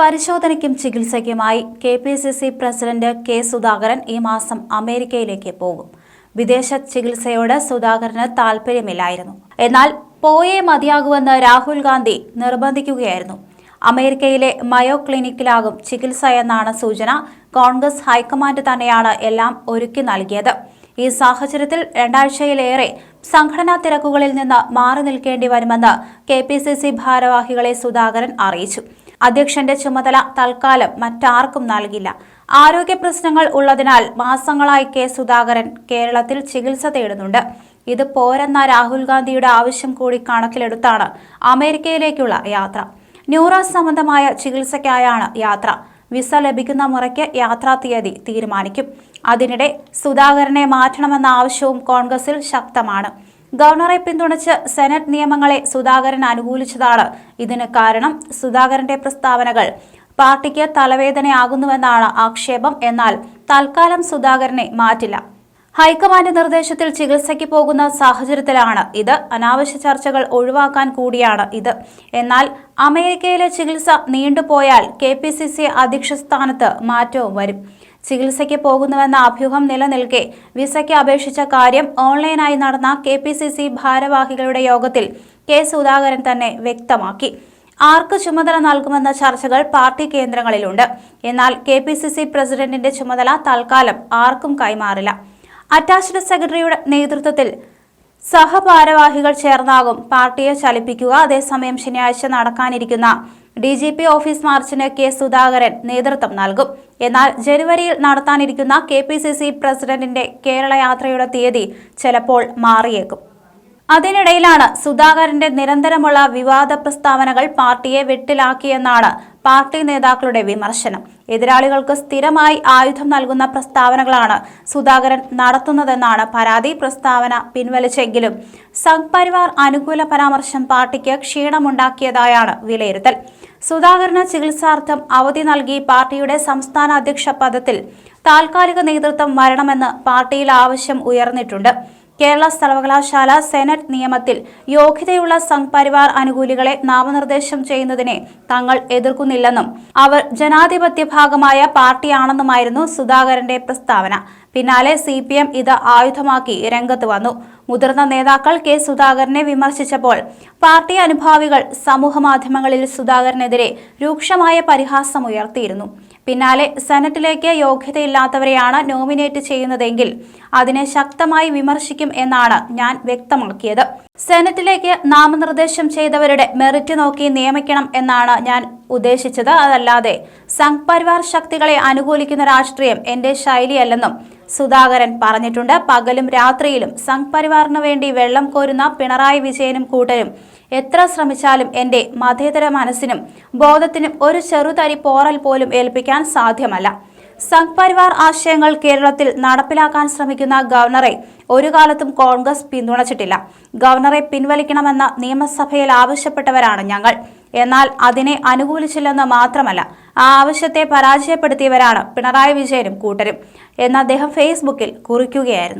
പരിശോധനയ്ക്കും ചികിത്സയ്ക്കുമായി K P C C president K Sudhakaran ഈ മാസം അമേരിക്കയിലേക്ക് പോകും. വിദേശ ചികിത്സയോട് സുധാകരന് താൽപ്പര്യമില്ലായിരുന്നു. എന്നാൽ പോയേ മതിയാകുമെന്ന് രാഹുൽ ഗാന്ധി നിർബന്ധിക്കുകയായിരുന്നു. അമേരിക്കയിലെ മയോ ക്ലിനിക്കിലാകും ചികിത്സ എന്നാണ് സൂചന. കോൺഗ്രസ് ഹൈക്കമാൻഡ് തന്നെയാണ് എല്ലാം ഒരുക്കി നൽകിയത്. ഈ സാഹചര്യത്തിൽ രണ്ടാഴ്ചയിലേറെ സംഘടനാ തിരക്കുകളിൽ നിന്ന് മാറി നിൽക്കേണ്ടി വരുമെന്ന് കെ പി സി സി ഭാരവാഹികളെ സുധാകരൻ അറിയിച്ചു. അധ്യക്ഷന്റെ ചുമതല തൽക്കാലം മറ്റാർക്കും നൽകില്ല. ആരോഗ്യ പ്രശ്നങ്ങൾ ഉള്ളതിനാൽ മാസങ്ങളായി കെ സുധാകരൻ കേരളത്തിൽ ചികിത്സ തേടുന്നുണ്ട്. ഇത് പോരെന്ന രാഹുൽ ഗാന്ധിയുടെ ആവശ്യം കൂടി കണക്കിലെടുത്താണ് അമേരിക്കയിലേക്കുള്ള യാത്ര. ന്യൂറോ സംബന്ധമായ ചികിത്സയ്ക്കായാണ് യാത്ര. വിസ ലഭിക്കുന്ന മുറയ്ക്ക് യാത്രാ തീയതി തീരുമാനിക്കും. അതിനിടെ സുധാകരനെ മാറ്റണമെന്ന ആവശ്യവും കോൺഗ്രസിൽ ശക്തമാണ്. ഗവർണറെ പിന്തുണച്ച് സെനറ്റ് നിയമങ്ങളെ സുധാകരൻ അനുകൂലിച്ചതാണ്. ഇതിന് കാരണം സുധാകരന്റെ പ്രസ്താവനകൾ. പാർട്ടിക്ക് തലവേദനയാകുന്നുവെന്നാണ് ആക്ഷേപം. എന്നാൽ തൽക്കാലം സുധാകരനെ മാറ്റില്ല. ഹൈക്കമാൻഡ് നിർദ്ദേശത്തിൽ ചികിത്സയ്ക്ക് പോകുന്ന സാഹചര്യത്തിലാണ് ഇത്. അനാവശ്യ ചർച്ചകൾ ഒഴിവാക്കാൻ കൂടിയാണ് ഇത്. എന്നാൽ അമേരിക്കയിലെ ചികിത്സ നീണ്ടുപോയാൽ കെ പി സി സി അധ്യക്ഷ സ്ഥാനത്ത് മാറ്റവും വരും. ചികിത്സയ്ക്ക് പോകുന്നുവെന്ന അഭ്യൂഹം നിലനിൽക്കെ വിസയ്ക്ക് അപേക്ഷിച്ച കാര്യം ഓൺലൈനായി നടന്ന കെ പി സി സി ഭാരവാഹികളുടെ യോഗത്തിൽ കെ സുധാകരൻ തന്നെ വ്യക്തമാക്കി. ആർക്ക് ചുമതല നൽകുമെന്ന ചർച്ചകൾ പാർട്ടി കേന്ദ്രങ്ങളിലുണ്ട്. എന്നാൽ കെ പി സി സി പ്രസിഡന്റിന്റെ ചുമതല തൽക്കാലം ആർക്കും കൈമാറില്ല. അറ്റാച്ച്ഡ് സെക്രട്ടറിയുടെ നേതൃത്വത്തിൽ സഹഭാരവാഹികൾ ചേർന്നാകും പാർട്ടിയെ ചലിപ്പിക്കുക. അതേസമയം ശനിയാഴ്ച നടക്കാനിരിക്കുന്ന ഡി ജി പി ഓഫീസ് മാർച്ചിന് കെ സുധാകരൻ നേതൃത്വം നൽകും. എന്നാൽ ജനുവരിയിൽ നടത്താനിരിക്കുന്ന കെ പി സി സി പ്രസിഡന്റിന്റെ കേരള യാത്രയുടെ തീയതി ചിലപ്പോൾ മാറിയേക്കും. അതിനിടയിലാണ് സുധാകരന്റെ നിരന്തരമുള്ള വിവാദ പ്രസ്താവനകൾ പാർട്ടിയെ വെട്ടിലാക്കിയെന്നാണ് പാർട്ടി നേതാക്കളുടെ വിമർശനം. എതിരാളികൾക്ക് സ്ഥിരമായി ആയുധം നൽകുന്ന പ്രസ്താവനകളാണ് സുധാകരൻ നടത്തുന്നതെന്നാണ് പരാതി പ്രസ്താവന പിൻവലിച്ചെങ്കിലും സംഘ് പരിവാർ അനുകൂല പരാമർശം പാർട്ടിക്ക് ക്ഷീണമുണ്ടാക്കിയതായാണ് വിലയിരുത്തൽ. സുധാകരന് ചികിത്സാർത്ഥം അവധി നൽകി പാർട്ടിയുടെ സംസ്ഥാന അധ്യക്ഷ പദത്തിൽ താൽക്കാലിക നേതൃത്വം വരണമെന്ന് പാർട്ടിയിൽ ആവശ്യം ഉയർന്നിട്ടുണ്ട്. കേരള സർവകലാശാല സെനറ്റ് നിയമത്തിൽ യോഗ്യതയുള്ള സംഘ് പരിവാർ അനുകൂലികളെ നാമനിർദ്ദേശം ചെയ്യുന്നതിനെ തങ്ങൾ എതിർക്കുന്നില്ലെന്നും അവർ ജനാധിപത്യ ഭാഗമായ പാർട്ടിയാണെന്നുമായിരുന്നു സുധാകരന്റെ പ്രസ്താവന. പിന്നാലെ സി പി എം ഇത് ആയുധമാക്കി രംഗത്ത് വന്നു. മുതിർന്ന നേതാക്കൾ കെ സുധാകരനെ വിമർശിച്ചപ്പോൾ പാർട്ടി അനുഭാവികൾ സമൂഹമാധ്യമങ്ങളിൽ സുധാകരനെതിരെ രൂക്ഷമായ പരിഹാസം ഉയർത്തിയിരുന്നു പിന്നാലെ സെനറ്റിലേക്ക് യോഗ്യതയില്ലാത്തവരെയാണ് നോമിനേറ്റ് ചെയ്യുന്നതെങ്കിൽ അതിനെ ശക്തമായി വിമർശിക്കും എന്നാണ് ഞാൻ വ്യക്തമാക്കിയത്. സെനറ്റിലേക്ക് നാമനിർദ്ദേശം ചെയ്തവരുടെ മെറിറ്റ് നോക്കി നിയമിക്കണം എന്നാണ് ഞാൻ ഉദ്ദേശിച്ചത്. അതല്ലാതെ സംഘ് പരിവാർ ശക്തികളെ അനുകൂലിക്കുന്ന രാഷ്ട്രീയം എന്റെ ശൈലിയല്ലെന്നും സുധാകരൻ പറഞ്ഞിട്ടുണ്ട്. പകലും രാത്രിയിലും സംഘ് പരിവാറിന് വേണ്ടി വെള്ളം കോരുന്ന പിണറായി വിജയനും കൂട്ടരും. എത്ര ശ്രമിച്ചാലും എന്റെ മതേതര മനസ്സിനും ബോധത്തിനും ഒരു ചെറുതരി പോറൽ പോലും ഏൽപ്പിക്കാൻ സാധ്യമല്ല. സംഘ് പരിവാർ ആശയങ്ങൾ കേരളത്തിൽ നടപ്പിലാക്കാൻ ശ്രമിക്കുന്ന ഗവർണറെ ഒരു കാലത്തും കോൺഗ്രസ് പിന്തുണച്ചിട്ടില്ല. ഗവർണറെ പിൻവലിക്കണമെന്ന നിയമസഭയിൽ ആവശ്യപ്പെട്ടവരാണ് ഞങ്ങൾ. എന്നാൽ അതിനെ അനുകൂലിച്ചില്ലെന്ന് മാത്രമല്ല ആ ആവശ്യത്തെ പരാജയപ്പെടുത്തിയവരാണ് പിണറായി വിജയനും കൂട്ടരും എന്ന് അദ്ദേഹം ഫേസ്ബുക്കിൽ കുറിക്കുകയായിരുന്നു.